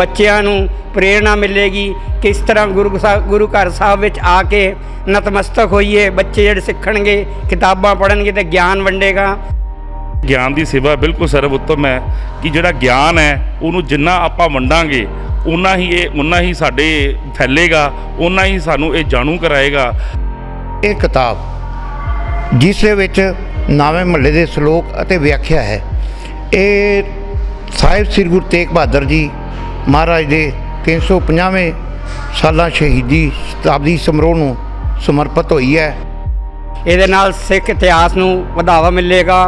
ਬੱਚਿਆਂ ਨੂੰ ਪ੍ਰੇਰਣਾ ਮਿਲੇਗੀ ਕਿਸ ਤਰ੍ਹਾਂ ਗੁਰੂ ਸਾਹਿਬ ਗੁਰੂ ਘਰ ਸਾਹਿਬ ਵਿੱਚ ਆ ਕੇ ਨਤਮਸਤਕ ਹੋਈਏ ਬੱਚੇ ਜਿਹੜੇ ਸਿੱਖਣਗੇ ਕਿਤਾਬਾਂ ਪੜ੍ਹਨਗੇ ਤੇ ਗਿਆਨ ਵੰਡੇਗਾ। ਗਿਆਨ ਦੀ ਸੇਵਾ ਬਿਲਕੁਲ ਸਰਵ ਉੱਤਮ ਹੈ ਕਿ ਜਿਹੜਾ ਗਿਆਨ ਹੈ ਉਹਨੂੰ ਜਿੰਨਾ ਆਪਾਂ ਵੰਡਾਂਗੇ ਉਨਾ ਹੀ ਇਹ ਉਨਾ ਹੀ ਸਾਡੇ ਫੈਲੇਗਾ ਉਨਾ ਹੀ ਸਾਨੂੰ ਇਹ ਜਾਣੂ ਕਰਾਏਗਾ। ਇਹ ਕਿਤਾਬ ਜਿਸ ਦੇ ਵਿੱਚ ਨਾਵੇਂ ਮਹੱਲੇ ਦੇ ਸ਼ਲੋਕ ਅਤੇ ਵਿਆਖਿਆ ਹੈ ਇਹ ਸਾਹਿਬ ਸ੍ਰੀ ਗੁਰੂ ਤੇਗ ਬਹਾਦਰ ਜੀ ਮਹਾਰਾਜ ਦੇ 350ਵੇਂ ਸਾਲਾ ਸ਼ਹੀਦੀ ਸ਼ਤਾਬਦੀ ਸਮਾਰੋਹ ਨੂੰ ਸਮਰਪਿਤ ਹੋਈ ਹੈ। ਇਹਦੇ ਨਾਲ ਸਿੱਖ ਇਤਿਹਾਸ ਨੂੰ ਵਧਾਵਾ ਮਿਲੇਗਾ।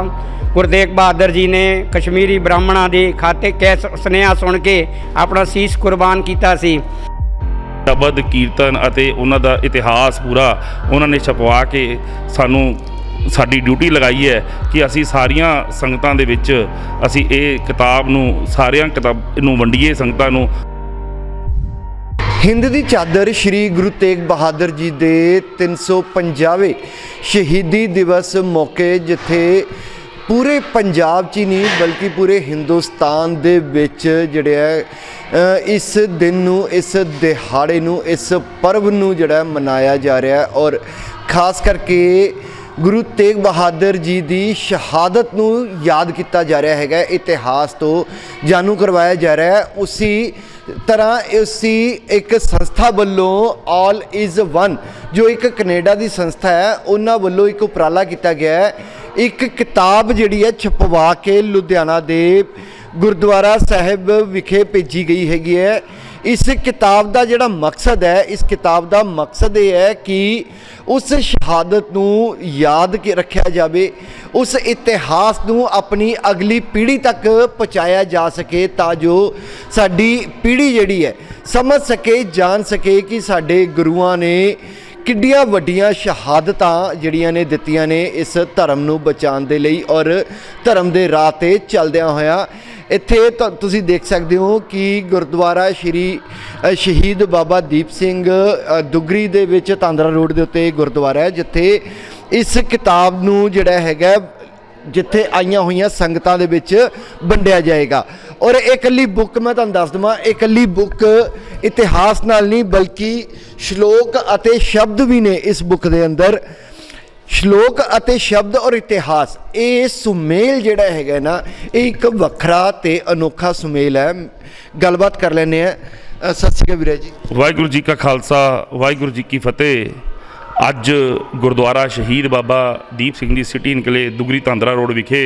ਗੁਰੂ ਤੇਗ ਬਹਾਦਰ ਜੀ ਨੇ ਕਸ਼ਮੀਰੀ ਬ੍ਰਾਹਮਣਾਂ ਦੇ ਖਾਤੇ ਕੈ ਸੁਨੇਹਾ ਸੁਣ ਕੇ ਆਪਣਾ ਸੀਸ ਕੁਰਬਾਨ ਕੀਤਾ ਸੀ। ਸ਼ਬਦ ਕੀਰਤਨ ਅਤੇ ਉਹਨਾਂ ਦਾ ਇਤਿਹਾਸ ਪੂਰਾ ਉਹਨਾਂ ਨੇ ਛਪਵਾ ਕੇ ਸਾਨੂੰ ਸਾਡੀ ਡਿਊਟੀ ਲਗਾਈ ਹੈ ਕਿ ਅਸੀਂ ਸਾਰੀਆਂ ਸੰਗਤਾਂ ਦੇ ਵਿੱਚ ਅਸੀਂ ਇਹ ਕਿਤਾਬ ਨੂੰ, ਸਾਰਿਆਂ ਕਿਤਾਬ ਨੂੰ ਵੰਡੀਏ, ਸੰਗਤਾਂ ਨੂੰ। ਹਿੰਦ ਦੀ ਚਾਦਰ ਸ੍ਰੀ ਗੁਰੂ ਤੇਗ ਬਹਾਦਰ ਜੀ ਦੇ 350ਵੇਂ ਸ਼ਹੀਦੀ ਦਿਵਸ ਮੌਕੇ ਜਿੱਥੇ ਪੂਰੇ ਪੰਜਾਬ 'ਚ ਹੀ ਨਹੀਂ, ਬਲਕਿ ਪੂਰੇ ਹਿੰਦੁਸਤਾਨ ਦੇ ਵਿੱਚ ਜਿਹੜੇ ਹੈ ਇਸ ਦਿਨ ਨੂੰ, ਇਸ ਦਿਹਾੜੇ ਨੂੰ, ਇਸ ਪਰਬ ਨੂੰ ਜਿਹੜਾ ਮਨਾਇਆ ਜਾ ਰਿਹਾ ਔਰ ਖਾਸ ਕਰਕੇ ਗੁਰੂ ਤੇਗ ਬਹਾਦਰ ਜੀ ਦੀ ਸ਼ਹਾਦਤ ਨੂੰ ਯਾਦ ਕੀਤਾ ਜਾ ਰਿਹਾ ਹੈਗਾ, ਇਤਿਹਾਸ ਤੋਂ ਜਾਣੂ ਕਰਵਾਇਆ ਜਾ ਰਿਹਾ ਹੈ। ਉਸੀ ਤਰ੍ਹਾਂ ਉਸੀ ਇੱਕ ਸੰਸਥਾ ਵੱਲੋਂ ਆਲ ਇਜ਼ ਵਨ ਜੋ ਇੱਕ ਕੈਨੇਡਾ ਦੀ ਸੰਸਥਾ ਹੈ, ਉਹਨਾਂ ਵੱਲੋਂ ਇੱਕ ਉਪਰਾਲਾ ਕੀਤਾ ਗਿਆ ਹੈ। ਇੱਕ ਕਿਤਾਬ ਜਿਹੜੀ ਹੈ, ਛਪਵਾ ਕੇ ਲੁਧਿਆਣਾ ਦੇ ਗੁਰਦੁਆਰਾ ਸਾਹਿਬ ਵਿਖੇ ਭੇਜੀ ਗਈ ਹੈਗੀ ਹੈ। ਇਸ ਕਿਤਾਬ ਦਾ ਜਿਹੜਾ ਮਕਸਦ ਹੈ, ਇਸ ਕਿਤਾਬ ਦਾ ਮਕਸਦ ਇਹ ਹੈ ਕਿ ਉਸ ਸ਼ਹਾਦਤ ਨੂੰ ਯਾਦ ਕੇ ਰੱਖਿਆ ਜਾਵੇ, ਉਸ ਇਤਿਹਾਸ ਨੂੰ ਆਪਣੀ ਅਗਲੀ ਪੀੜ੍ਹੀ ਤੱਕ ਪਹੁੰਚਾਇਆ ਜਾ ਸਕੇ ਤਾਂ ਜੋ ਸਾਡੀ ਪੀੜ੍ਹੀ ਜਿਹੜੀ ਹੈ, ਸਮਝ ਸਕੇ, ਜਾਣ ਸਕੇ ਕਿ ਸਾਡੇ ਗੁਰੂਆਂ ਨੇ ਕਿੱਡੀਆਂ ਵੱਡੀਆਂ ਸ਼ਹਾਦਤਾਂ ਜਿਹੜੀਆਂ ਨੇ ਦਿੱਤੀਆਂ ਨੇ ਇਸ ਧਰਮ ਨੂੰ ਬਚਾਉਣ ਦੇ ਲਈ ਔਰ ਧਰਮ ਦੇ ਰਾਹ ਤੇ ਚੱਲਦਿਆਂ ਹੋਇਆਂ ਇੱਥੇ ਤਾਂ ਤੁਸੀਂ ਦੇਖ ਸਕਦੇ ਹੋ ਕਿ ਗੁਰਦੁਆਰਾ ਸ਼੍ਰੀ ਸ਼ਹੀਦ ਬਾਬਾ ਦੀਪ ਸਿੰਘ ਅ, ਦੁਗਰੀ ਦੇ ਵਿੱਚ ਤਾਂਦਰਾ ਰੋਡ ਦੇ ਉੱਤੇ ਗੁਰਦੁਆਰਾ ਹੈ ਜਿੱਥੇ ਇਸ ਕਿਤਾਬ ਨੂੰ ਜਿਹੜਾ ਹੈਗਾ ਜਿੱਥੇ ਆਈਆਂ ਹੋਈਆਂ ਸੰਗਤਾਂ ਦੇ ਵਿੱਚ ਵੰਡਿਆ ਜਾਏਗਾ। ਔਰ ਇਹ ਇਕੱਲੀ ਬੁੱਕ ਮੈਂ ਤੁਹਾਨੂੰ ਦੱਸ ਦਵਾਂ ਇਹ ਇਕੱਲੀ ਬੁੱਕ ਇਤਿਹਾਸ ਨਾਲ ਨਹੀਂ ਬਲਕਿ ਸ਼ਲੋਕ ਅਤੇ ਸ਼ਬਦ ਵੀ ਨੇ ਇਸ ਬੁੱਕ ਦੇ ਅੰਦਰ। ਸ਼ਲੋਕ ਅਤੇ ਸ਼ਬਦ ਔਰ ਇਤਿਹਾਸ, ਇਹ ਸੁਮੇਲ ਜਿਹੜਾ ਹੈਗਾ ਨਾ, ਇਹ ਇੱਕ ਵੱਖਰਾ ਤੇ ਅਨੋਖਾ ਸੁਮੇਲ ਹੈ। ਗੱਲਬਾਤ ਕਰ ਲੈਂਦੇ ਆ ਸਤਿ ਸ਼੍ਰੀ ਅਕਾਲ ਵੀਰੇ ਜੀ। ਵਾਹਿਗੁਰੂ ਜੀ ਕਾ ਖਾਲਸਾ, ਵਾਹਿਗੁਰੂ ਜੀ ਕੀ ਫਤਿਹ। ਅੱਜ ਗੁਰਦੁਆਰਾ ਸ਼ਹੀਦ ਬਾਬਾ ਦੀਪ ਸਿੰਘ ਜੀ ਸਿਟੀ ਨਿਕਲੇ ਦੁਗਰੀ ਤਾਂਦਰਾ ਰੋਡ ਵਿਖੇ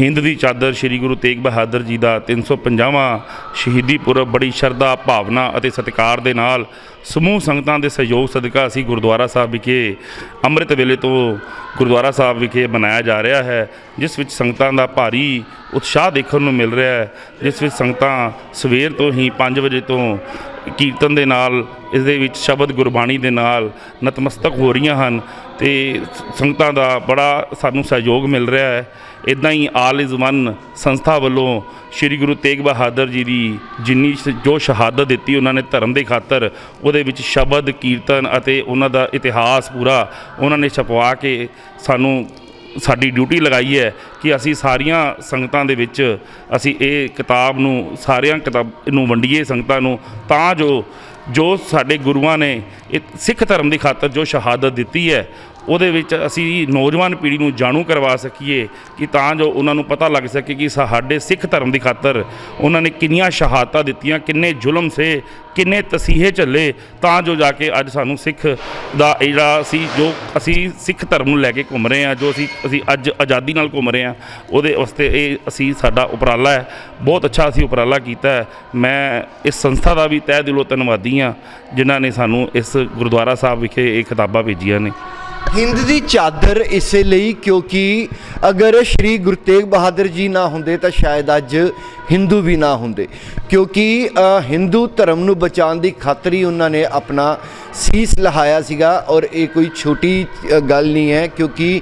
ਹਿੰਦ ਦੀ ਚਾਦਰ ਸ੍ਰੀ ਗੁਰੂ ਤੇਗ ਬਹਾਦਰ ਜੀ ਦਾ 350ਵਾਂ ਸ਼ਹੀਦੀ ਪੁਰਬ ਬੜੀ ਸ਼ਰਧਾ, ਭਾਵਨਾ ਅਤੇ ਸਤਿਕਾਰ ਦੇ ਨਾਲ ਸਮੂਹ ਸੰਗਤਾਂ ਦੇ ਸਹਿਯੋਗ ਸਦਕਾ ਅਸੀਂ ਗੁਰਦੁਆਰਾ ਸਾਹਿਬ ਵਿਖੇ, ਅੰਮ੍ਰਿਤ ਵੇਲੇ ਤੋਂ ਗੁਰਦੁਆਰਾ ਸਾਹਿਬ ਵਿਖੇ ਮਨਾਇਆ ਜਾ ਰਿਹਾ ਹੈ, ਜਿਸ ਵਿੱਚ ਸੰਗਤਾਂ ਦਾ ਭਾਰੀ ਉਤਸ਼ਾਹ ਦੇਖਣ ਨੂੰ ਮਿਲ ਰਿਹਾ ਹੈ, ਜਿਸ ਵਿੱਚ ਸੰਗਤਾਂ ਸਵੇਰ ਤੋਂ ਹੀ 5 ਵਜੇ ਤੋਂ ਕੀਰਤਨ ਦੇ ਨਾਲ, ਇਸ ਦੇ ਵਿੱਚ ਸ਼ਬਦ ਗੁਰਬਾਣੀ ਦੇ ਨਾਲ ਨਤਮਸਤਕ ਹੋ ਰਹੀਆਂ ਹਨ। ਤੇ ਸੰਗਤਾਂ ਦਾ ਬੜਾ ਸਾਨੂੰ ਸਹਿਯੋਗ ਮਿਲ ਰਿਹਾ ਹੈ। ਇਦਾਂ ਹੀ ਆਲ ਇਜ਼ ਵਨ ਸੰਸਥਾ ਵੱਲੋਂ ਸ੍ਰੀ ਗੁਰੂ ਤੇਗ ਬਹਾਦਰ ਜੀ ਦੀ ਜਿੰਨੀ ਸ਼- ਜੋ ਸ਼ਹਾਦਤ ਦਿੱਤੀ ਉਹਨਾਂ ਨੇ ਧਰਮ ਦੇ ਖਾਤਰ, ਉਹਦੇ ਵਿੱਚ ਸ਼ਬਦ, ਕੀਰਤਨ ਅਤੇ ਉਹਨਾਂ ਦਾ ਇਤਿਹਾਸ ਪੂਰਾ ਉਹਨਾਂ ਨੇ ਛਪਵਾ ਕੇ ਸਾਨੂੰ ਸਾਡੀ ਡਿਊਟੀ ਲਗਾਈ ਹੈ ਕਿ ਅਸੀਂ ਸਾਰੀਆਂ ਸੰਗਤਾਂ ਦੇ ਵਿੱਚ ਅਸੀਂ ਇਹ ਕਿਤਾਬ ਨੂੰ, ਸਾਰਿਆਂ ਕਿਤਾਬ ਨੂੰ ਵੰਡੀਏ ਸੰਗਤਾਂ ਨੂੰ, ਤਾਂ ਜੋ ਜੋ ਸਾਡੇ ਗੁਰੂਆਂ ਨੇ ਸਿੱਖ ਧਰਮ ਦੀ ਖਾਤਰ ਜੋ ਸ਼ਹਾਦਤ ਦਿੱਤੀ ਹੈ ਉਹਦੇ ਵਿੱਚ ਅਸੀਂ ਨੌਜਵਾਨ ਪੀੜ੍ਹੀ ਨੂੰ ਜਾਣੂ ਕਰਵਾ ਸਕੀਏ ਕਿ ਤਾਂ ਜੋ ਉਹਨਾਂ ਨੂੰ ਪਤਾ ਲੱਗ ਸਕੇ ਕਿ ਸਾਡੇ ਸਿੱਖ ਧਰਮ ਦੀ ਖਾਤਰ ਉਹਨਾਂ ਨੇ ਕਿੰਨੀਆਂ ਸ਼ਹਾਦਤਾਂ ਦਿੱਤੀਆਂ, ਕਿੰਨੇ ਜ਼ੁਲਮ ਸੇ, ਕਿੰਨੇ ਤਸੀਹੇ ਝੱਲੇ, ਤਾਂ ਜੋ ਜਾ ਕੇ ਅੱਜ ਸਾਨੂੰ ਸਿੱਖ ਦਾ ਜਿਹੜਾ ਅਸੀਂ ਜੋ ਅਸੀਂ ਸਿੱਖ ਧਰਮ ਨੂੰ ਲੈ ਕੇ ਘੁੰਮ ਰਹੇ ਹਾਂ, ਜੋ ਅਸੀਂ ਅਸੀਂ ਅੱਜ ਆਜ਼ਾਦੀ ਨਾਲ ਘੁੰਮ ਰਹੇ ਹਾਂ, ਉਹਦੇ ਵਾਸਤੇ ਇਹ ਅਸੀਂ ਸਾਡਾ ਉਪਰਾਲਾ ਹੈ। ਬਹੁਤ ਅੱਛਾ ਅਸੀਂ ਉਪਰਾਲਾ ਕੀਤਾ ਹੈ। ਮੈਂ ਇਸ ਸੰਸਥਾ ਦਾ ਵੀ ਤਹਿ ਦਿਲੋਂ ਧੰਨਵਾਦੀ ਹਾਂ, ਜਿਨ੍ਹਾਂ ਨੇ ਸਾਨੂੰ ਇਸ ਗੁਰਦੁਆਰਾ ਸਾਹਿਬ ਵਿਖੇ ਇਹ ਕਿਤਾਬਾਂ ਭੇਜੀਆਂ ਨੇ। ਹਿੰਦ ਦੀ ਚਾਦਰ ਇਸੇ ਲਈ ਕਿਉਂਕਿ ਅਗਰ ਸ਼੍ਰੀ ਗੁਰੂ ਤੇਗ ਬਹਾਦਰ ਜੀ ਨਾ ਹੁੰਦੇ ਤਾਂ ਸ਼ਾਇਦ ਅੱਜ ਹਿੰਦੂ ਵੀ ਨਾ ਹੁੰਦੇ। ਕਿਉਂਕਿ ਹਿੰਦੂ ਧਰਮ ਨੂੰ ਬਚਾਉਣ ਦੀ ਖਾਤਰ ਹੀ ਉਹਨਾਂ ਨੇ ਆਪਣਾ ਸੀਸ ਲਹਾਇਆ ਸੀਗਾ ਔਰ ਇਹ ਕੋਈ ਛੋਟੀ ਗੱਲ ਨਹੀਂ ਹੈ। ਕਿਉਂਕਿ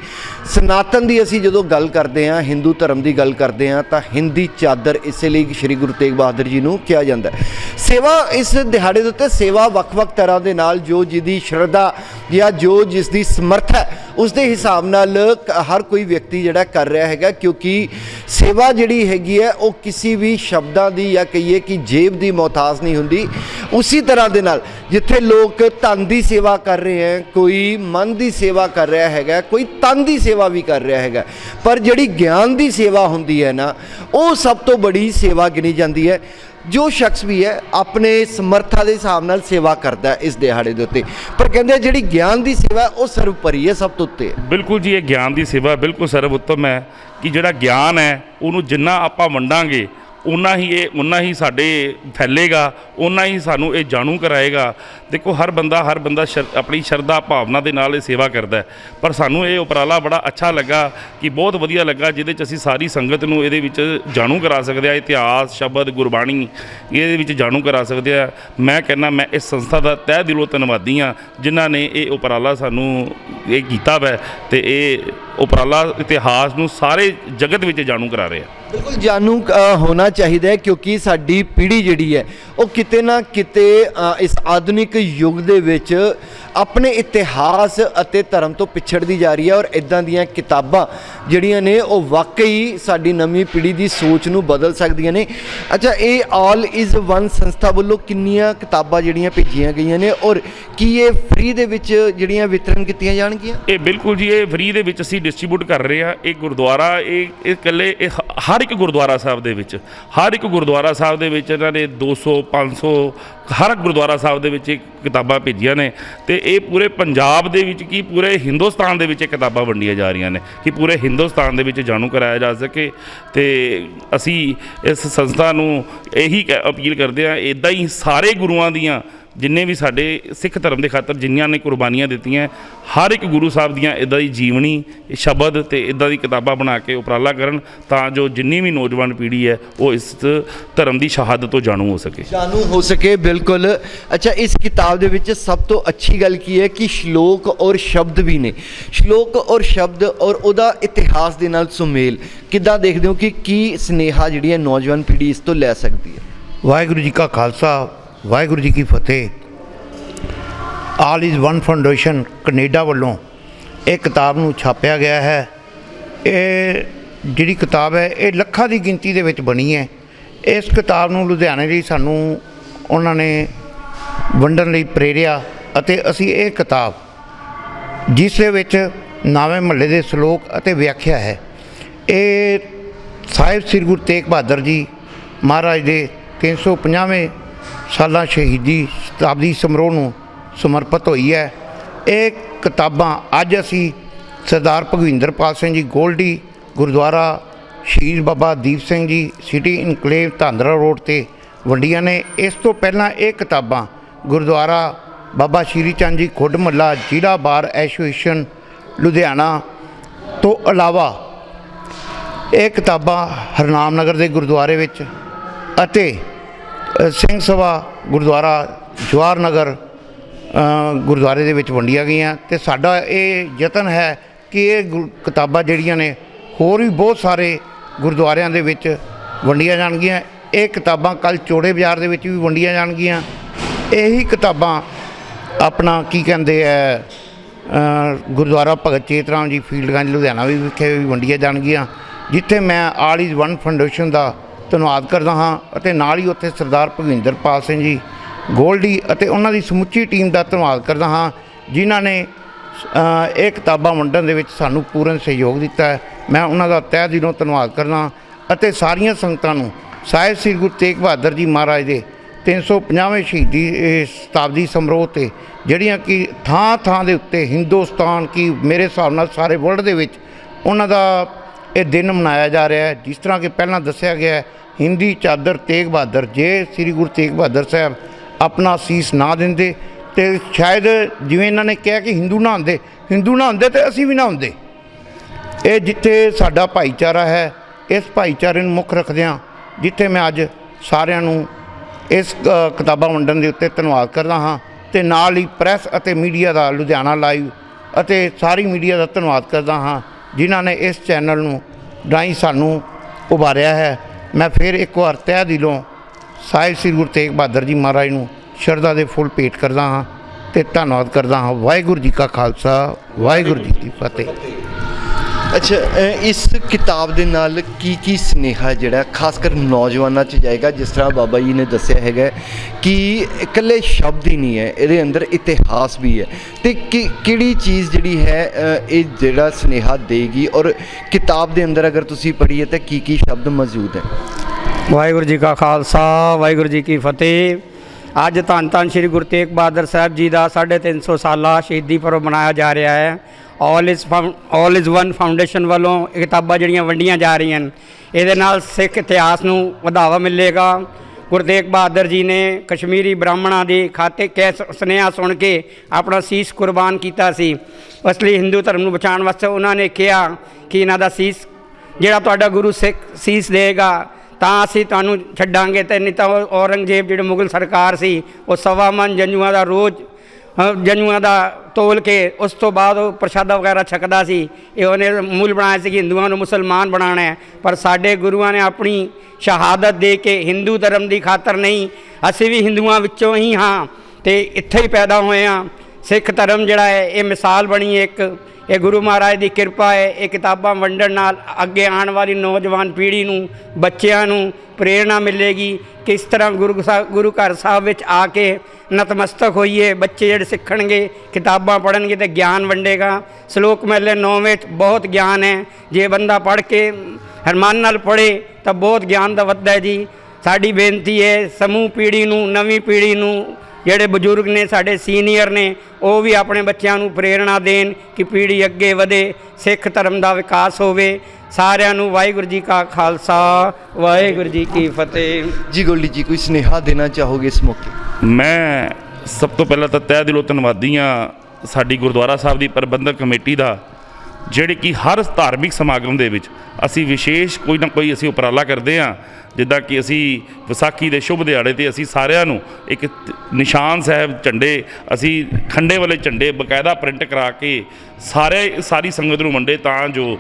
ਸਨਾਤਨ ਦੀ ਅਸੀਂ ਜਦੋਂ ਗੱਲ ਕਰਦੇ ਹਾਂ, ਹਿੰਦੂ ਧਰਮ ਦੀ ਗੱਲ ਕਰਦੇ ਹਾਂ, ਤਾਂ ਹਿੰਦੀ ਚਾਦਰ ਇਸੇ ਲਈ ਸ਼੍ਰੀ ਗੁਰੂ ਤੇਗ ਬਹਾਦਰ ਜੀ ਨੂੰ ਕਿਹਾ ਜਾਂਦਾ ਸੇਵਾ ਇਸ ਦਿਹਾੜੇ ਦੇ ਉੱਤੇ ਸੇਵਾ ਵੱਖ-ਵੱਖ ਤਰ੍ਹਾਂ ਦੇ ਨਾਲ ਜੋ ਜਿਹਦੀ ਸ਼ਰਧਾ ਜਾਂ ਜੋ ਜਿਸ ਦੀ ਸਮਰਥ ਹੈ ਉਸ ਦੇ ਹਿਸਾਬ ਨਾਲ ਕ- ਹਰ ਕੋਈ ਵਿਅਕਤੀ ਜਿਹੜਾ ਕਰ ਰਿਹਾ ਹੈਗਾ, ਕਿਉਂਕਿ ਸੇਵਾ ਜਿਹੜੀ ਹੈਗੀ ਹੈ, ਉਹ ਕਿਸੇ ਵੀ ਸ਼ਬਦਾਂ ਦੀ ਜਾਂ ਕਹੀਏ ਕਿ ਜੇਬ ਦੀ ਮੁਹਤਾਜ ਨਹੀਂ ਹੁੰਦੀ। ਉਸੇ ਤਰ੍ਹਾਂ ਦੇ ਨਾਲ ਜਿੱਥੇ ਲੋਕ ਧਨ ਦੀ ਸੇਵਾ ਕਰ ਰਹੇ ਹੈ, ਕੋਈ ਮਨ ਦੀ ਸੇਵਾ ਕਰ ਰਿਹਾ ਹੈਗਾ, ਕੋਈ ਤਨ ਦੀ ਸੇਵਾ ਵੀ ਕਰ ਰਿਹਾ ਹੈਗਾ, ਪਰ ਜਿਹੜੀ ਗਿਆਨ ਦੀ ਸੇਵਾ ਹੁੰਦੀ ਹੈ ਨਾ, ਉਹ ਸਭ ਤੋਂ ਬੜੀ ਸੇਵਾ ਗਿਣੀ ਜਾਂਦੀ ਹੈ। ਜੋ ਸ਼ਖਸ ਵੀ ਹੈ, ਆਪਣੇ ਸਮਰੱਥਾ ਦੇ ਹਿਸਾਬ ਨਾਲ ਸੇਵਾ ਕਰਦਾ ਇਸ ਦਿਹਾੜੇ ਦੇ ਉੱਤੇ। ਪਰ ਕਹਿੰਦੇ ਜਿਹੜੀ ਗਿਆਨ ਦੀ ਸੇਵਾ ਉਹ ਸਰਵਪਰੀ ਹੈ, ਸਭ ਤੋਂ ਉੱਤੇ ਬਿਲਕੁਲ ਜੀ, ਇਹ ਗਿਆਨ ਦੀ ਸੇਵਾ ਬਿਲਕੁਲ ਸਰਵ ਉੱਤਮ ਹੈ ਕਿ ਜਿਹੜਾ ਗਿਆਨ ਹੈ, ਉਹਨੂੰ ਜਿੰਨਾ ਆਪਾਂ ਵੰਡਾਂਗੇ ਉਨਾ ਹੀ ਇਹ, ਉਨਾ ਹੀ ਸਾਡੇ ਫੈਲੇਗਾ, ਉਨਾ ਹੀ ਸਾਨੂੰ ਇਹ ਜਾਣੂ ਕਰਾਏਗਾ। ਦੇਖੋ, ਹਰ ਬੰਦਾ ਹਰ ਬੰਦਾ ਸ਼ਰ- ਆਪਣੀ ਸ਼ਰਧਾ ਭਾਵਨਾ ਦੇ ਨਾਲ ਇਹ ਸੇਵਾ ਕਰਦਾ ਪਰ ਸਾਨੂੰ ਇਹ ਉਪਰਾਲਾ ਬੜਾ ਅੱਛਾ ਲੱਗਾ ਕਿ ਬਹੁਤ ਵਧੀਆ ਲੱਗਾ, ਜਿਹਦੇ ਚ ਅਸੀਂ ਸਾਰੀ ਸੰਗਤ ਨੂੰ ਇਹਦੇ ਵਿੱਚ ਜਾਣੂ ਕਰਾ ਸਕਦੇ ਆ ਇਤਿਹਾਸ, ਸ਼ਬਦ, ਗੁਰਬਾਣੀ, ਇਹਦੇ ਵਿੱਚ ਜਾਣੂ ਕਰਾ ਸਕਦੇ ਆ ਮੈਂ ਕਹਿੰਦਾ, ਮੈਂ ਇਸ ਸੰਸਥਾ ਦਾ ਤਹਿ ਦਿਲੋਂ ਧੰਨਵਾਦੀ ਆ ਜਿਨ੍ਹਾਂ ਨੇ ਇਹ ਉਪਰਾਲਾ ਸਾਨੂੰ ਇਹ ਕੀਤਾ ਵੈ, ਤੇ ਇਹ ਉਪਰਾਲਾ ਇਤਿਹਾਸ ਨੂੰ ਸਾਰੇ ਜਗਤ ਵਿੱਚ ਜਾਣੂ ਕਰਾ ਰਿਹਾ ਬਿਲਕੁਲ ਜਾਣੂ ਹੋਣਾ ਚਾਹੀਦਾ ਹੈ ਕਿਉਂਕਿ ਸਾਡੀ ਪੀੜ੍ਹੀ ਜਿਹੜੀ ਹੈ, ਉਹ ਕਿਤੇ ਨਾ ਕਿਤੇ ਇਸ ਆਧੁਨਿਕ ਯੁੱਗ ਦੇ ਵਿੱਚ ਆਪਣੇ ਇਤਿਹਾਸ ਅਤੇ ਧਰਮ ਤੋਂ ਪਿਛੜਦੀ ਜਾ ਰਹੀ ਹੈ ਔਰ ਇਦਾਂ ਦੀਆਂ ਕਿਤਾਬਾਂ ਜਿਹੜੀਆਂ ਨੇ ਉਹ ਵਾਕਈ ਸਾਡੀ ਨਵੀਂ ਪੀੜ੍ਹੀ ਦੀ ਸੋਚ ਨੂੰ ਬਦਲ ਸਕਦੀਆਂ ਨੇ। ਅੱਛਾ, ਇਹ ਆਲ ਇਜ਼ ਵਨ ਸੰਸਥਾ ਵੱਲੋਂ ਕਿੰਨੀਆਂ ਕਿਤਾਬਾਂ ਜਿਹੜੀਆਂ ਭੇਜੀਆਂ ਗਈਆਂ ਨੇ ਔਰ ਕੀ ਇਹ ਫ੍ਰੀ ਦੇ ਵਿੱਚ ਜਿਹੜੀਆਂ ਵਿਤਰਨ ਕੀਤੀਆਂ ਜਾਣਗੀਆਂ? ਇਹ ਬਿਲਕੁਲ ਜੀ, ਇਹ ਫ੍ਰੀ ਦੇ ਵਿੱਚ ਅਸੀਂ ਡਿਸਟ੍ਰੀਬਿਊਟ ਕਰ ਰਹੇ ਹਾਂ। ਇਹ ਗੁਰਦੁਆਰਾ, ਇਹ ਇਹ ਇਕੱਲੇ, ਇਹ ਹਰ ਇੱਕ ਗੁਰਦੁਆਰਾ ਸਾਹਿਬ ਦੇ ਵਿੱਚ, ਹਰ ਇੱਕ ਗੁਰਦੁਆਰਾ ਸਾਹਿਬ ਦੇ ਵਿੱਚ ਇਹਨਾਂ ਨੇ 200 500 ਹਰ ਗੁਰਦੁਆਰਾ ਸਾਹਿਬ ਦੇ ਵਿੱਚ ਇਹ ਕਿਤਾਬਾਂ ਭੇਜੀਆਂ ਨੇ। ਤੇ ਇਹ ਪੂਰੇ ਪੰਜਾਬ ਦੇ ਵਿੱਚ ਕੀ ਪੂਰੇ ਹਿੰਦੁਸਤਾਨ ਦੇ ਵਿੱਚ ਇਹ ਕਿਤਾਬਾਂ ਵੰਡੀਆਂ ਜਾ ਰਹੀਆਂ ਨੇ, ਕਿ ਪੂਰੇ ਹਿੰਦੁਸਤਾਨ ਦੇ ਵਿੱਚ ਜਾਣੂ ਕਰਾਇਆ ਜਾ ਸਕੇ ਤੇ ਅਸੀਂ ਇਸ ਸੰਸਥਾ ਨੂੰ ਇਹੀ ਕਹਿ- ਅਪੀਲ ਕਰਦੇ ਆ ਇਦਾਂ ਹੀ ਸਾਰੇ ਗੁਰੂਆਂ ਦੀਆਂ ਜਿੰਨੇ ਵੀ ਸਾਡੇ ਸਿੱਖ ਧਰਮ ਦੇ ਖਾਤਰ ਜਿਨ੍ਹਾਂ ਨੇ ਕੁਰਬਾਨੀਆਂ ਦਿੱਤੀਆਂ ਹਰ ਇੱਕ ਗੁਰੂ ਸਾਹਿਬ ਦੀਆਂ ਇਦਾਂ ਦੀ ਜੀਵਨੀ ਸ਼ਬਦ ਤੇ ਇਦਾਂ ਦੀ ਕਿਤਾਬਾਂ ਬਣਾ ਕੇ ਉਪਰਾਲਾ ਕਰਨ ਤਾਂ ਜੋ ਜਿੰਨੀ ਵੀ ਨੌਜਵਾਨ ਪੀੜ੍ਹੀ ਹੈ ਉਹ ਇਸ ਧਰਮ ਦੀ ਸ਼ਹਾਦਤ ਤੋਂ ਜਾਣੂ ਹੋ ਸਕੇ। ਜਾਣੂ ਹੋ ਸਕੇ ਬਿਲਕੁਲ। ਅੱਛਾ ਇਸ ਕਿਤਾਬ ਦੇ ਵਿੱਚ ਸਭ ਤੋਂ ਅੱਛੀ ਗੱਲ ਕੀ ਹੈ ਕਿ ਸ਼ਲੋਕ ਔਰ ਸ਼ਬਦ ਵੀ ਨੇ। ਸ਼ਲੋਕ ਔਰ ਸ਼ਬਦ ਔਰ ਉਹਦਾ ਇਤਿਹਾਸ ਦੇ ਨਾਲ ਸੁਮੇਲ। ਕਿੱਦਾਂ ਦੇਖਦੇ ਹੋ ਕਿ ਕੀ ਸਨੇਹਾ ਜਿਹੜੀ ਹੈ ਨੌਜਵਾਨ ਪੀੜ੍ਹੀ ਇਸ ਤੋਂ ਲੈ ਸਕਦੀ ਹੈ? ਵਾਹਿਗੁਰੂ ਜੀ ਕਾ ਖਾਲਸਾ ਵਾਹਿਗੁਰੂ ਜੀ ਕੀ ਫਤਿਹ। All is one foundation Canada ਵੱਲੋਂ ਇਹ ਕਿਤਾਬ ਨੂੰ ਛਾਪਿਆ ਗਿਆ ਹੈ। ਇਹ ਜਿਹੜੀ ਕਿਤਾਬ ਹੈ, ਇਹ ਲੱਖਾਂ ਦੀ ਗਿਣਤੀ ਦੇ ਵਿੱਚ ਬਣੀ ਹੈ। ਇਸ ਕਿਤਾਬ ਨੂੰ ਲੁਧਿਆਣੇ ਲਈ ਸਾਨੂੰ ਉਹਨਾਂ ਨੇ ਵੰਡਣ ਲਈ ਪ੍ਰੇਰਿਆ ਅਤੇ ਅਸੀਂ ਇਹ ਕਿਤਾਬ, ਜਿਸ ਦੇ ਵਿੱਚ ਨਾਵੇਂ ਮਹੱਲੇ ਦੇ ਸ਼ਲੋਕ ਅਤੇ ਵਿਆਖਿਆ ਹੈ। ਇਹ ਸਾਹਿਬ ਸ੍ਰੀ ਗੁਰੂ ਤੇਗ ਬਹਾਦਰ ਜੀ ਮਹਾਰਾਜ ਦੇ 350ਵੇਂ ਸਾਲਾਂ ਸ਼ਹੀਦੀ ਸ਼ਤਾਬਦੀ ਸਮਾਰੋਹ ਨੂੰ ਸਮਰਪਿਤ ਹੋਈ ਹੈ। ਇਹ ਕਿਤਾਬਾਂ ਅੱਜ ਅਸੀਂ ਸਰਦਾਰ ਭਗਵਿੰਦਰਪਾਲ Singh ji Goldy, Gurdwara Shaheed Baba Deep Singh ji, city enclave Dhandra road ਤੇ ਵੰਡੀਆਂ ਨੇ। ਇਸ ਤੋਂ ਪਹਿਲਾਂ ਇਹ ਕਿਤਾਬਾਂ ਗੁਰਦੁਆਰਾ ਬਾਬਾ ਸ਼੍ਰੀ ਚੰਦ ਜੀ ਖੁੱਡ ਮੱਲਾ, ਜ਼ਿਲ੍ਹਾ ਬਾਰ ਐਸੋਸੀਏਸ਼ਨ, ਲੁਧਿਆਣਾ ਤੋਂ ਇਲਾਵਾ ਇਹ ਕਿਤਾਬਾਂ ਹਰਨਾਮ ਨਗਰ ਦੇ ਗੁਰਦੁਆਰੇ ਵਿੱਚ ਅਤੇ ਸਿੰਘ ਸਭਾ ਗੁਰਦੁਆਰਾ ਜਵਾਹਰ ਨਗਰ ਗੁਰਦੁਆਰੇ ਦੇ ਵਿੱਚ ਵੰਡੀਆਂ ਗਈਆਂ ਤੇ ਸਾਡਾ ਇਹ ਯਤਨ ਹੈ ਕਿ ਇਹ ਗੁਰ- ਕਿਤਾਬਾਂ ਜਿਹੜੀਆਂ ਨੇ ਹੋਰ ਵੀ ਬਹੁਤ ਸਾਰੇ ਗੁਰਦੁਆਰਿਆਂ ਦੇ ਵਿੱਚ ਵੰਡੀਆਂ ਜਾਣਗੀਆਂ। ਇਹ ਕਿਤਾਬਾਂ ਕੱਲ ਚੋੜੇ ਬਾਜ਼ਾਰ ਦੇ ਵਿੱਚ ਵੀ ਵੰਡੀਆਂ ਜਾਣਗੀਆਂ। ਇਹੀ ਕਿਤਾਬਾਂ ਆਪਣਾ ਕੀ ਕਹਿੰਦੇ ਆ ਗੁਰਦੁਆਰਾ ਭਗਤ ਚੇਤ ਰਾਮ ਜੀ ਫੀਲਡਗੰਜ ਲੁਧਿਆਣਾ ਵੀ ਵਿਖੇ ਵੀ ਵੰਡੀਆਂ ਜਾਣਗੀਆਂ, ਜਿੱਥੇ ਮੈਂ ਆਲ ਇਜ਼ ਵਨ ਫਾਊਂਡੇਸ਼ਨ ਦਾ ਧੰਨਵਾਦ ਕਰਦਾ ਹਾਂ ਅਤੇ ਨਾਲ ਹੀ ਉੱਥੇ ਸਰਦਾਰ ਭਗਵਿੰਦਰਪਾਲ ਸਿੰਘ ਜੀ, ਗੋਲਡੀ ਅਤੇ ਉਹਨਾਂ ਦੀ ਸਮੁੱਚੀ ਟੀਮ ਦਾ ਧੰਨਵਾਦ ਕਰਦਾ ਹਾਂ, ਜਿਨ੍ਹਾਂ ਨੇ ਇਹ ਕਿਤਾਬਾਂ ਵੰਡਣ ਦੇ ਵਿੱਚ ਸਾਨੂੰ ਪੂਰਨ ਸਹਿਯੋਗ ਦਿੱਤਾ ਮੈਂ ਉਹਨਾਂ ਦਾ ਤਹਿ ਦਿਲੋਂ ਧੰਨਵਾਦ ਕਰਦਾ ਅਤੇ ਸਾਰੀਆਂ ਸੰਗਤਾਂ ਨੂੰ ਸਾਹਿਬ ਸ੍ਰੀ ਗੁਰੂ ਤੇਗ ਬਹਾਦਰ ਜੀ ਮਹਾਰਾਜ ਦੇ 350ਵੇਂ ਸ਼ਹੀਦੀ ਸ਼ਤਾਬਦੀ ਸਮਾਰੋਹ ਤੇ ਜਿਹੜੀਆਂ ਕਿ ਥਾਂ ਥਾਂ ਦੇ ਉੱਤੇ ਹਿੰਦੁਸਤਾਨ ਕੀ ਮੇਰੇ ਹਿਸਾਬ ਨਾਲ ਸਾਰੇ ਵਰਲਡ ਦੇ ਵਿੱਚ ਉਹਨਾਂ ਦਾ ਇਹ ਦਿਨ ਮਨਾਇਆ ਜਾ ਰਿਹਾ ਹੈ ਜਿਸ ਤਰ੍ਹਾਂ ਕਿ ਪਹਿਲਾਂ ਦੱਸਿਆ ਗਿਆ ਹੈ ਹਿੰਦੀ ਚਾਦਰ ਤੇਗ ਬਹਾਦਰ ਜੇ ਸ੍ਰੀ ਗੁਰੂ ਤੇਗ ਬਹਾਦਰ ਸਾਹਿਬ ਆਪਣਾ ਸੀਸ ਨਾ ਦਿੰਦੇ ਤੇ ਸ਼ਾਇਦ ਜਿਵੇਂ ਇਹਨਾਂ ਨੇ ਕਿਹਾ ਕਿ ਹਿੰਦੂ ਨਾ ਹੁੰਦੇ ਹਿੰਦੂ ਨਾ ਹੁੰਦੇ ਤੇ ਅਸੀਂ ਵੀ ਨਾ ਹੁੰਦੇ ਇਹ ਜਿੱਥੇ ਸਾਡਾ ਭਾਈਚਾਰਾ ਹੈ ਇਸ ਭਾਈਚਾਰੇ ਨੂੰ ਮੁੱਖ ਰੱਖਦਿਆਂ ਜਿੱਥੇ ਮੈਂ ਅੱਜ ਸਾਰਿਆਂ ਨੂੰ ਇਸ ਅ, ਕਿਤਾਬਾਂ ਵੰਡਣ ਦੇ ਉੱਤੇ ਧੰਨਵਾਦ ਕਰਦਾ ਹਾਂ ਤੇ ਨਾਲ ਹੀ ਪ੍ਰੈਸ ਅਤੇ ਮੀਡੀਆ ਦਾ ਲੁਧਿਆਣਾ ਲਾਈਵ ਅਤੇ ਸਾਰੀ ਮੀਡੀਆ ਦਾ ਧੰਨਵਾਦ ਕਰਦਾ ਹਾਂ। ਜਿਨ੍ਹਾਂ ਨੇ ਇਸ ਚੈਨਲ ਨੂੰ ਰਾਹੀਂ ਸਾਨੂੰ ਉਭਾਰਿਆ ਹੈ। ਮੈਂ ਫਿਰ ਇੱਕ ਵਾਰ ਤਹਿ ਦਿਲੋਂ ਸਾਹਿਬ ਸ੍ਰੀ ਗੁਰੂ ਤੇਗ ਬਹਾਦਰ ਜੀ ਮਹਾਰਾਜ ਨੂੰ ਸ਼ਰਧਾ ਦੇ ਫੁੱਲ ਭੇਟ ਕਰਦਾ ਹਾਂ ਤੇ ਧੰਨਵਾਦ ਕਰਦਾ ਹਾਂ। ਵਾਹਿਗੁਰੂ ਜੀ ਕਾ ਖਾਲਸਾ, ਵਾਹਿਗੁਰੂ ਜੀ ਕੀ ਫਤਿਹ। ਅੱਛਾ ਅ, ਇਸ ਕਿਤਾਬ ਦੇ ਨਾਲ ਕੀ ਕੀ ਸੁਨੇਹਾ ਜਿਹੜਾ ਖਾਸ ਕਰ ਨੌਜਵਾਨਾਂ 'ਚ ਜਾਏਗਾ ਜਿਸ ਤਰ੍ਹਾਂ ਬਾਬਾ ਜੀ ਨੇ ਦੱਸਿਆ ਹੈਗਾ ਕਿ ਇਕੱਲੇ ਸ਼ਬਦ ਹੀ ਨਹੀਂ ਹੈ ਇਹਦੇ ਅੰਦਰ ਇਤਿਹਾਸ ਵੀ ਹੈ। ਤੇ ਕਿ ਕਿਹੜੀ ਚੀਜ਼ ਜਿਹੜੀ ਹੈ ਅ, ਇਹ ਜਿਹੜਾ ਸੁਨੇਹਾ ਦੇਗੀ ਔਰ ਕਿਤਾਬ ਦੇ ਅੰਦਰ ਅਗਰ ਤੁਸੀਂ ਪੜ੍ਹੀਏ ਤਾਂ ਕੀ ਕੀ ਸ਼ਬਦ ਮੌਜੂਦ ਹੈ? ਵਾਹਿਗੁਰੂ ਜੀ ਕਾ ਖਾਲਸਾ ਵਾਹਿਗੁਰੂ ਜੀ ਕੀ ਫਤਿਹ। ਅੱਜ ਧੰਨ ਧੰਨ ਸ੍ਰੀ ਗੁਰੂ ਤੇਗ ਬਹਾਦਰ ਸਾਹਿਬ ਜੀ ਦਾ 350 ਸਾਲਾ ਸ਼ਹੀਦੀ ਪੁਰਬ ਮਨਾਇਆ ਜਾ ਰਿਹਾ ਹੈ। All is all is one foundation ਵੱਲੋਂ ਇਹ ਕਿਤਾਬਾਂ ਜਿਹੜੀਆਂ ਵੰਡੀਆਂ ਜਾ ਰਹੀਆਂ ਹਨ। ਇਹਦੇ ਨਾਲ ਸਿੱਖ ਇਤਿਹਾਸ ਨੂੰ ਵਧਾਵਾ ਮਿਲੇਗਾ। ਗੁਰੂ ਤੇਗ ਬਹਾਦਰ ਜੀ ਨੇ ਕਸ਼ਮੀਰੀ ਬ੍ਰਾਹਮਣਾਂ ਦੇ ਖਾਤੇ ਕੈ ਸੁਨੇਹਾ ਸੁਣ ਕੇ ਆਪਣਾ ਸੀਸ ਕੁਰਬਾਨ ਕੀਤਾ ਸੀ। ਅਸਲੀ ਹਿੰਦੂ ਧਰਮ ਨੂੰ ਬਚਾਉਣ ਵਾਸਤੇ ਉਹਨਾਂ ਨੇ ਕਿਹਾ ਕਿ ਇਹਨਾਂ ਦਾ ਸੀਸ, ਜਿਹੜਾ ਤੁਹਾਡਾ ਗੁਰੂ ਸਿੱਖ ਸੀਸ ਦੇਗਾ ਤਾਂ ਅਸੀਂ ਤੁਹਾਨੂੰ ਛੱਡਾਂਗੇ ਤੇ ਨਹੀਂ ਤਾਂ ਉਹ ਔਰੰਗਜ਼ੇਬ ਜਿਹੜੇ ਮੁਗਲ ਸਰਕਾਰ ਸੀ, ਉਹ ਸਵਾ ਮਨ ਜੰਜੂਆਂ ਦਾ ਰੋਜ਼ ਜੰਜੂਆਂ ਦਾ ਤੋਲ ਕੇ ਉਸ ਤੋਂ ਬਾਅਦ ਉਹ ਪ੍ਰਸ਼ਾਦਾ ਵਗੈਰਾ ਛਕਦਾ ਸੀ। ਇਹ ਉਹਨੇ ਮੂਲ ਬਣਾਇਆ ਸੀ ਕਿ ਹਿੰਦੂਆਂ ਨੂੰ ਮੁਸਲਮਾਨ ਬਣਾਉਣਾ ਹੈ। ਪਰ ਸਾਡੇ ਗੁਰੂਆਂ ਨੇ ਆਪਣੀ ਸ਼ਹਾਦਤ ਦੇ ਕੇ ਹਿੰਦੂ ਧਰਮ ਦੀ ਖਾਤਰ ਨਹੀਂ, ਅਸੀਂ ਵੀ ਹਿੰਦੂਆਂ ਵਿੱਚੋਂ ਹੀ ਹਾਂ ਤੇ ਇੱਥੇ ਹੀ ਪੈਦਾ ਹੋਏ ਹਾਂ। ਸਿੱਖ ਧਰਮ ਜਿਹੜਾ ਹੈ, ਇਹ ਮਿਸਾਲ ਬਣੀ ਹੈ ਇੱਕ। ਇਹ ਗੁਰੂ ਮਹਾਰਾਜ ਦੀ ਕਿਰਪਾ ਹੈ, ਇਹ ਕਿਤਾਬਾਂ ਵੰਡਣ ਨਾਲ ਅੱਗੇ ਆਉਣ ਵਾਲੀ ਨੌਜਵਾਨ ਪੀੜ੍ਹੀ ਨੂੰ, ਬੱਚਿਆਂ ਨੂੰ ਪ੍ਰੇਰਣਾ ਮਿਲੇਗੀ ਕਿਸ ਤਰ੍ਹਾਂ ਗੁਰੂ ਸਾਹਿਬ ਗੁਰੂ ਘਰ ਸਾਹਿਬ ਵਿੱਚ ਆ ਕੇ ਨਤਮਸਤਕ ਹੋਈਏ, ਬੱਚੇ ਜਿਹੜੇ ਸਿੱਖਣਗੇ, ਕਿਤਾਬਾਂ ਪੜ੍ਹਨਗੇ ਤੇ ਗਿਆਨ ਵੰਡੇਗਾ। ਸ਼ਲੋਕ ਮਹਲੇ 9 ਵਿੱਚ ਬਹੁਤ ਗਿਆਨ ਹੈ, ਜੇ ਬੰਦਾ ਪੜ੍ਹ ਕੇ ਹਰਮਨ ਨਾਲ ਪੜ੍ਹੇ, ਤਾਂ ਬਹੁਤ ਗਿਆਨ ਦਾ ਵੱਧਦਾ ਹੈ ਜੀ। ਸਾਡੀ ਬੇਨਤੀ ਹੈ, ਸਮੂਹ ਪੀੜ੍ਹੀ ਨੂੰ, ਨਵੀਂ ਪੀੜ੍ਹੀ ਨੂੰ ਜਿਹੜੇ ਬਜ਼ੁਰਗ ਨੇ ਸਾਡੇ ਸੀਨੀਅਰ ਨੇ ਉਹ ਵੀ ਆਪਣੇ ਬੱਚਿਆਂ ਨੂੰ ਪ੍ਰੇਰਣਾ ਦੇਣ ਕਿ ਪੀੜ੍ਹੀ ਅੱਗੇ ਵਧੇ ਸਿੱਖ ਧਰਮ ਦਾ ਵਿਕਾਸ ਹੋਵੇ। ਸਾਰਿਆਂ ਨੂੰ ਵਾਹਿਗੁਰੂ ਜੀ ਕਾ ਖਾਲਸਾ ਵਾਹਿਗੁਰੂ ਜੀ ਕੀ ਫਤਿਹ। ਜੀ ਗੋਲਡੀ ਜੀ ਕੋਈ ਸਨੇਹਾ ਦੇਣਾ ਚਾਹੋਗੇ ਇਸ ਮੌਕੇ? ਮੈਂ ਸਭ ਤੋਂ ਪਹਿਲਾਂ ਤਾਂ ਤਹਿ ਦਿਲੋਂ ਧੰਨਵਾਦੀ ਹਾਂ ਸਾਡੀ ਗੁਰਦੁਆਰਾ ਸਾਹਿਬ ਦੀ ਪ੍ਰਬੰਧਕ ਕਮੇਟੀ ਦਾ ਜਿਹੜੇ ਕਿ ਹਰ ਧਾਰਮਿਕ ਸਮਾਗਮ ਦੇ ਵਿੱਚ ਅਸੀਂ ਵਿਸ਼ੇਸ਼ ਕੋਈ ਨਾ ਕੋਈ ਅਸੀਂ ਉਪਰਾਲਾ ਕਰਦੇ ਹਾਂ, ਜਿੱਦਾਂ ਕਿ ਅਸੀਂ ਵਿਸਾਖੀ ਦੇ ਸ਼ੁਭ ਦਿਹਾੜੇ ਤੇ ਅਸੀਂ ਸਾਰਿਆਂ ਨੂੰ ਇੱਕ ਨਿਸ਼ਾਨ ਸਾਹਿਬ ਝੰਡੇ, ਅਸੀਂ ਖੰਡੇ ਵਾਲੇ ਝੰਡੇ ਬਕਾਇਦਾ ਪ੍ਰਿੰਟ ਕਰਾ ਕੇ ਸਾਰੇ, ਸਾਰੀ ਸੰਗਤ ਨੂੰ ਵੰਡੇ ਤਾਂ ਜੋ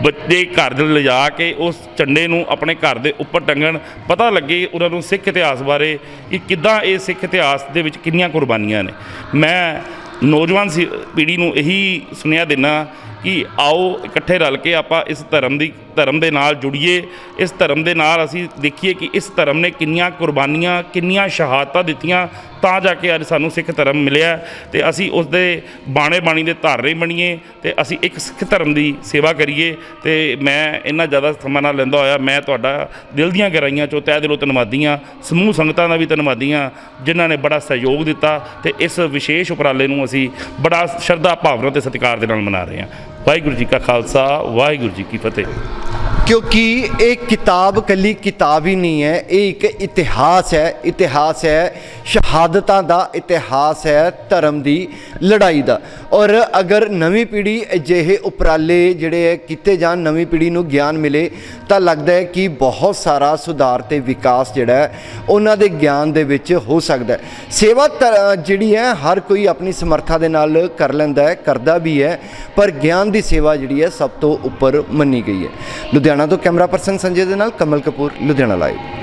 ਬੱਚੇ ਘਰ ਦੇ ਲਿਜਾ ਕੇ ਉਸ ਝੰਡੇ ਨੂੰ ਆਪਣੇ ਘਰ ਦੇ ਉੱਪਰ ਟੰਗਣ। ਪਤਾ ਲੱਗੇ ਉਹਨਾਂ ਨੂੰ ਸਿੱਖ ਇਤਿਹਾਸ ਬਾਰੇ ਕਿ ਕਿੱਦਾਂ ਇਹ ਸਿੱਖ ਇਤਿਹਾਸ ਦੇ ਵਿੱਚ ਕਿੰਨੀਆਂ ਕੁਰਬਾਨੀਆਂ ਨੇ। ਮੈਂ ਨੌਜਵਾਨ ਸੀ- ਪੀੜ੍ਹੀ ਨੂੰ ਇਹੀ ਸੁਨੇਹਾ ਦਿੰਦਾ ਕਿ ਆਓ ਇਕੱਠੇ ਰਲ ਕੇ ਆਪਾਂ ਇਸ ਧਰਮ ਦੀ, ਧਰਮ ਦੇ ਨਾਲ ਜੁੜੀਏ। ਇਸ ਧਰਮ ਦੇ ਨਾਲ ਅਸੀਂ ਦੇਖੀਏ ਕਿ ਇਸ ਧਰਮ ਨੇ ਕਿੰਨੀਆਂ ਕੁਰਬਾਨੀਆਂ, ਕਿੰਨੀਆਂ ਸ਼ਹਾਦਤਾਂ ਦਿੱਤੀਆਂ, ਤਾਂ ਜਾ ਕੇ ਅੱਜ ਸਾਨੂੰ ਸਿੱਖ ਧਰਮ ਮਿਲਿਆ ਤੇ ਅਸੀਂ ਉਸ ਦੇ ਬਾਣੇ ਬਾਣੀ ਦੇ ਧਾਰਨੀ ਬਣੀਏ ਤੇ ਅਸੀਂ ਇੱਕ ਸਿੱਖ ਧਰਮ ਦੀ ਸੇਵਾ ਕਰੀਏ ਤੇ ਮੈਂ ਇੰਨਾ ਜ਼ਿਆਦਾ ਸਮਾਂ ਨਾਲ ਲੈਂਦਾ ਹੋਇਆ, ਮੈਂ ਤੁਹਾਡਾ ਦਿਲ ਦੀਆਂ ਗਹਿਰਾਈਆਂ ਚੋਂ ਤਹਿ ਦਿਲੋਂ ਧੰਨਵਾਦੀ ਹਾਂ ਸਮੂਹ ਸੰਗਤਾਂ ਦਾ ਵੀ ਧੰਨਵਾਦੀ ਹਾਂ ਜਿਨ੍ਹਾਂ ਨੇ ਬੜਾ ਸਹਿਯੋਗ ਦਿੱਤਾ ਤੇ ਇਸ ਵਿਸ਼ੇਸ਼ ਉਪਰਾਲੇ ਨੂੰ ਅਸੀਂ ਬੜਾ ਸ਼ਰਧਾ ਭਾਵਨਾ ਤੇ ਸਤਿਕਾਰ ਦੇ ਨਾਲ ਮਨਾ ਰਹੇ ਹਾਂ। ਵਾਹਿਗੁਰੂ ਜੀ ਕਾ ਖਾਲਸਾ, ਵਾਹਿਗੁਰੂ ਜੀ ਕੀ ਫਤਿਹ। ਕਿਉਂਕਿ ਇਹ ਕਿਤਾਬ, ਕੱਲੀ ਕਿਤਾਬ ਹੀ ਨਹੀਂ ਹੈ, ਇਹ ਇੱਕ ਇਤਿਹਾਸ ਹੈ। ਇਤਿਹਾਸ ਹੈ ਸ਼ਹਾਦਤਾਂ ਦਾ, ਇਤਿਹਾਸ ਹੈ ਧਰਮ ਦੀ ਲੜਾਈ ਦਾ। ਔਰ ਅਗਰ ਨਵੀਂ ਪੀੜ੍ਹੀ ਅਜਿਹੇ ਉਪਰਾਲੇ ਜਿਹੜੇ ਹੈ ਕੀਤੇ ਜਾਣ, ਨਵੀਂ ਪੀੜ੍ਹੀ ਨੂੰ ਗਿਆਨ ਮਿਲੇ, ਤਾਂ ਲੱਗਦਾ ਹੈ ਕਿ ਬਹੁਤ ਸਾਰਾ ਸੁਧਾਰ ਤੇ ਵਿਕਾਸ ਜਿਹੜਾ ਹੈ, ਉਹਨਾਂ ਦੇ ਗਿਆਨ ਦੇ ਵਿੱਚ ਹੋ ਸਕਦਾ ਹੈ। ਸੇਵਾ ਤ- ਜਿਹੜੀ ਹੈ, ਹਰ ਕੋਈ ਆਪਣੀ ਸਮਰੱਥਾ ਦੇ ਨਾਲ ਕਰ ਲੈਂਦਾ ਹੈ, ਕਰਦਾ ਵੀ ਹੈ, ਪਰ ਗਿਆਨ ਦੀ ਸੇਵਾ ਜਿਹੜੀ ਹੈ ਸਭ ਤੋਂ ਉੱਪਰ ਮੰਨੀ ਗਈ ਹੈ। ਲੁਧਿਆਣਾ ਤੋਂ ਕੈਮਰਾ ਪਰਸਨ ਸੰਜੇ ਦੇ ਨਾਲ ਕਮਲ ਕਪੂਰ, ਲੁਧਿਆਣਾ ਲਾਈਵ